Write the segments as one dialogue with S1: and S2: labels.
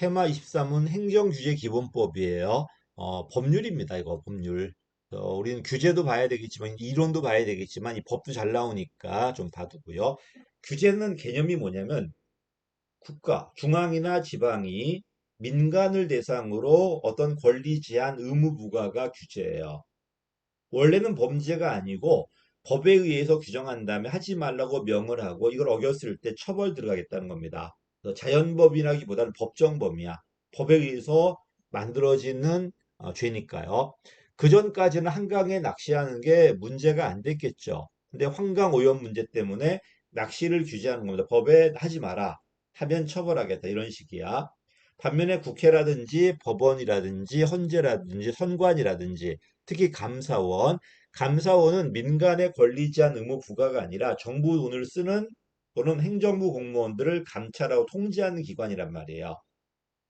S1: 테마 23은 행정규제 기본법이에요. 어, 법률입니다. 이거 법률. 어, 우리는 규제도 봐야 되겠지만 이론도 봐야 되겠지만 이 법도 잘 나오니까 좀 봐두고요. 규제는 개념이 뭐냐면 국가, 중앙이나 지방이 민간을 대상으로 어떤 권리 제한 의무 부과가 규제예요. 원래는 범죄가 아니고 법에 의해서 규정한 다음에 하지 말라고 명을 하고 이걸 어겼을 때 처벌 들어가겠다는 겁니다. 그래서 자연법이라기보다는 법정범이야. 법에 의해서 만들어지는 어, 죄니까요. 그 전까지는 한강에 낚시하는 게 문제가 안 됐겠죠. 근데 환강 오염 문제 때문에 낚시를 규제하는 겁니다. 법에 하지 마라. 하면 처벌하겠다. 이런 식이야. 반면에 국회라든지 법원이라든지 헌재라든지 선관이라든지 특히 감사원, 감사원은 민간의 권리 제한 의무 부과가 아니라 정부 돈을 쓰는 또는 행정부 공무원들을 감찰하고 통제하는 기관이란 말이에요.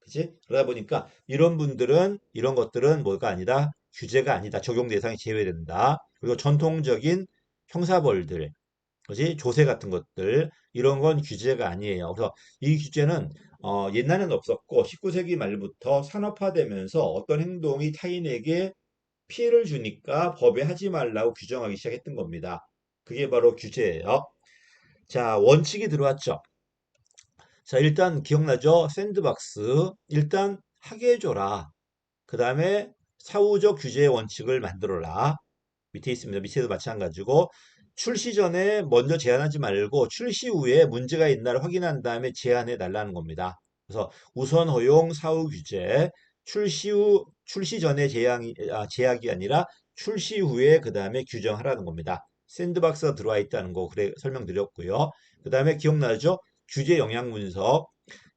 S1: 그치? 그러다 보니까 이런 분들은 이런 것들은 뭐가 아니다? 규제가 아니다. 적용 대상이 제외된다. 그리고 전통적인 형사벌들, 그지? 조세 같은 것들 이런 건 규제가 아니에요. 그래서 이 규제는 어, 옛날에는 없었고 19세기 말부터 산업화되면서 어떤 행동이 타인에게 피해를 주니까 법에 하지 말라고 규정하기 시작했던 겁니다. 그게 바로 규제예요. 자, 원칙이 들어왔죠. 자, 일단 기억나죠? 샌드박스. 일단 하게 해줘라. 그 다음에 사후적 규제의 원칙을 만들어라. 밑에 있습니다. 밑에도 마찬가지고 출시 전에 먼저 제한하지 말고 출시 후에 문제가 있나를 확인한 다음에 제한해 달라는 겁니다. 그래서 우선 허용 사후 규제 출시 후 출시 전에 제약이, 아, 제약이 아니라 출시 후에 그 다음에 규정하라는 겁니다. 샌드박스가 들어와 있다는 거 그래 설명드렸고요. 그 다음에 기억나죠? 규제 영향 분석.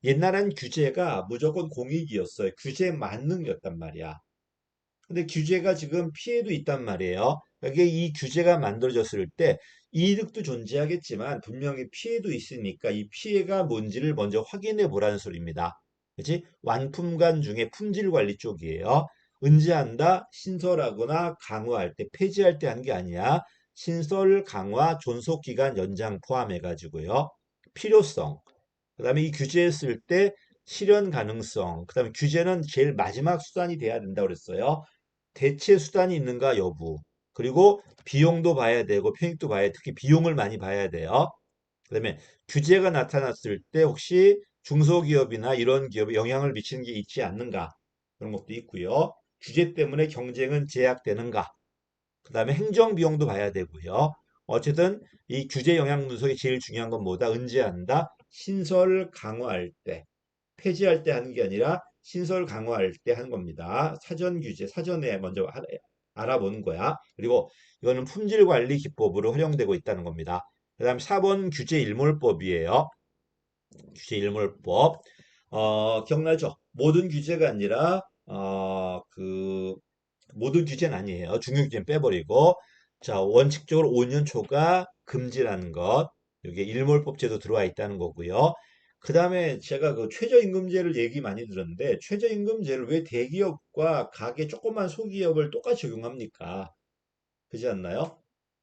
S1: 옛날엔 규제가 무조건 공익이었어요. 규제 만능이었단 말이야. 근데 규제가 지금 피해도 있단 말이에요. 이게 이 규제가 만들어졌을 때 이득도 존재하겠지만 분명히 피해도 있으니까 이 피해가 뭔지를 먼저 확인해 보라는 소리입니다. 그치? 완품관 중에 품질 관리 쪽이에요. 은지한다, 신설하거나 강화할 때, 폐지할 때 한 게 아니야. 신설, 강화, 존속 기간 연장 포함해 가지고요. 필요성. 그다음에 이 규제했을 때 실현 가능성. 그다음에 규제는 제일 마지막 수단이 돼야 된다고 그랬어요. 대체 수단이 있는가 여부. 그리고 비용도 봐야 되고 편익도 봐야 특히 비용을 많이 봐야 돼요. 그다음에 규제가 나타났을 때 혹시 중소기업이나 이런 기업에 영향을 미치는 게 있지 않는가 그런 것도 있고요. 규제 때문에 경쟁은 제약되는가 그 다음에 행정 비용도 봐야 되고요. 어쨌든 이 규제 영향 분석이 제일 중요한 건 뭐다? 은제한다. 신설 강화할 때 폐지할 때 하는 게 아니라 신설 강화할 때 하는 겁니다. 사전 규제 사전에 먼저 하- 알아보는 거야. 그리고 이거는 품질 관리 기법으로 활용되고 있다는 겁니다. 그 다음 4번 규제 일몰법이에요. 규제 일몰법. 어, 기억나죠? 모든 규제가 아니라 어, 그 모든 규제는 아니에요. 중요 규제는 빼버리고 자 원칙적으로 5년 초과 금지라는 것 여기에 일몰법 제도 들어와 있다는 거고요. 그 다음에 제가 그 최저임금제를 얘기 많이 들었는데 최저임금제를 왜 대기업과 가게 조그만 소기업을 똑같이 적용합니까? 그렇지 않나요?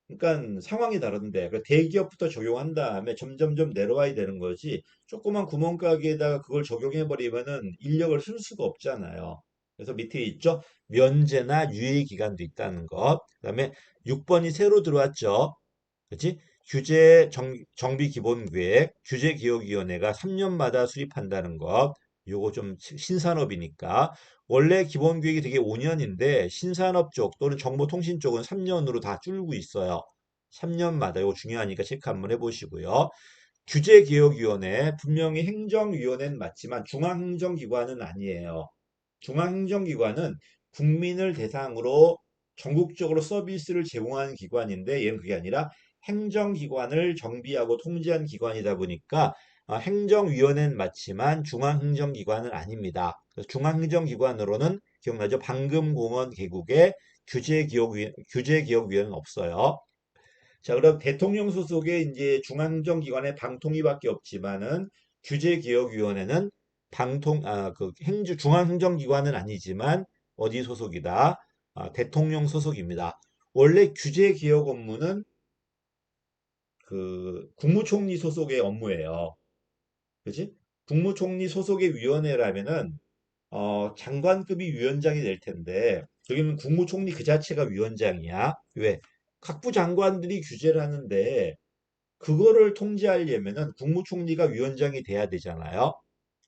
S1: 그러니까 상황이 다른데 그 대기업부터 적용한 다음에 점점점 내려와야 되는 거지 조그만 구멍가게에다가 그걸 적용해 버리면은 인력을 쓸 수가 없잖아요. 그래서 밑에 있죠. 면제나 유예 기간도 있다는 것. 그다음에 6번이 새로 들어왔죠. 그렇지? 규제 정, 정비 기본 계획, 규제 기획 위원회가 3년마다 수립한다는 것. 요거 좀 시- 신산업이니까 원래 기본 계획이 되게 5년인데 신산업 쪽 또는 정보통신 쪽은 3년으로 다 줄고 있어요. 3년마다 이거 중요하니까 체크 한번 해보시고요. 규제개혁위원회 분명히 행정위원회는 맞지만 중앙행정기관은 아니에요. 중앙행정기관은 국민을 대상으로 전국적으로 서비스를 제공하는 기관인데 얘는 그게 아니라 행정기관을 정비하고 통제하는 기관이다 보니까 아, 행정위원회는 맞지만 중앙행정기관은 아닙니다. 중앙행정기관으로는 기억나죠? 방금공원 개국에 규제기억위, 규제기억위원회는 없어요. 자, 그럼 대통령 소속의 이제 중앙행정기관의 방통위밖에 없지만은 규제기억위원회는 방통, 아, 그 행주, 중앙행정기관은 아니지만 어디 소속이다? 아, 대통령 소속입니다. 원래 규제기억 업무는 그 국무총리 소속의 업무예요. 그지? 국무총리 소속의 위원회라면은 어, 장관급이 위원장이 될 텐데 여기는 국무총리 그 자체가 위원장이야. 왜? 각부 장관들이 규제를 하는데 그거를 통제하려면은 국무총리가 위원장이 돼야 되잖아요.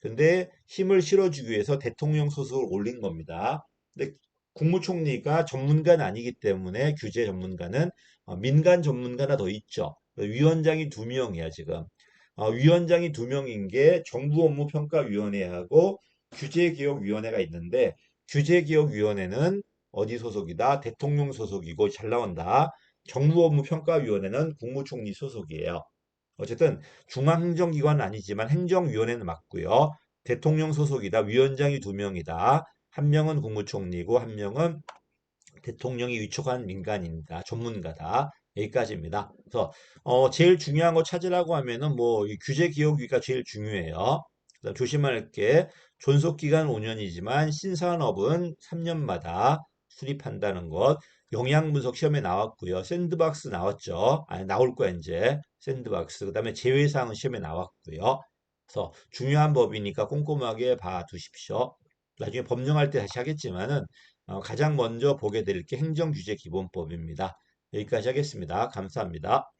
S1: 근데 힘을 실어주기 위해서 대통령 소속을 올린 겁니다. 근데 국무총리가 전문가는 아니기 때문에 규제 전문가는 어, 민간 전문가나 더 있죠. 위원장이 두 명이야, 지금. 어, 위원장이 두 명인 게 정부 업무 평가위원회하고 규제개혁위원회가 있는데 규제개혁위원회는 어디 소속이다? 대통령 소속이고 잘 나온다. 정부 업무 평가위원회는 국무총리 소속이에요. 어쨌든 중앙행정기관은 아니지만 행정위원회는 맞고요. 대통령 소속이다. 위원장이 두 명이다. 한 명은 국무총리고 한 명은 대통령이 위촉한 민간인이다. 전문가다. 여기까지입니다. 그래서 어, 제일 중요한 거 찾으라고 하면은 뭐이 규제 기억위가 제일 중요해요. 그다음 조심할 게 존속 기간 5년이지만 신산업은 3년마다 수립한다는 것. 영양 분석 시험에 나왔고요. 샌드박스 나왔죠. 아니 나올 거야 이제 샌드박스. 그 다음에 제외사항은 시험에 나왔고요. 그래서 중요한 법이니까 꼼꼼하게 봐두십시오. 나중에 법령할 때 다시 하겠지만은 어, 가장 먼저 보게 될 게 행정규제기본법입니다. 여기까지 하겠습니다. 감사합니다.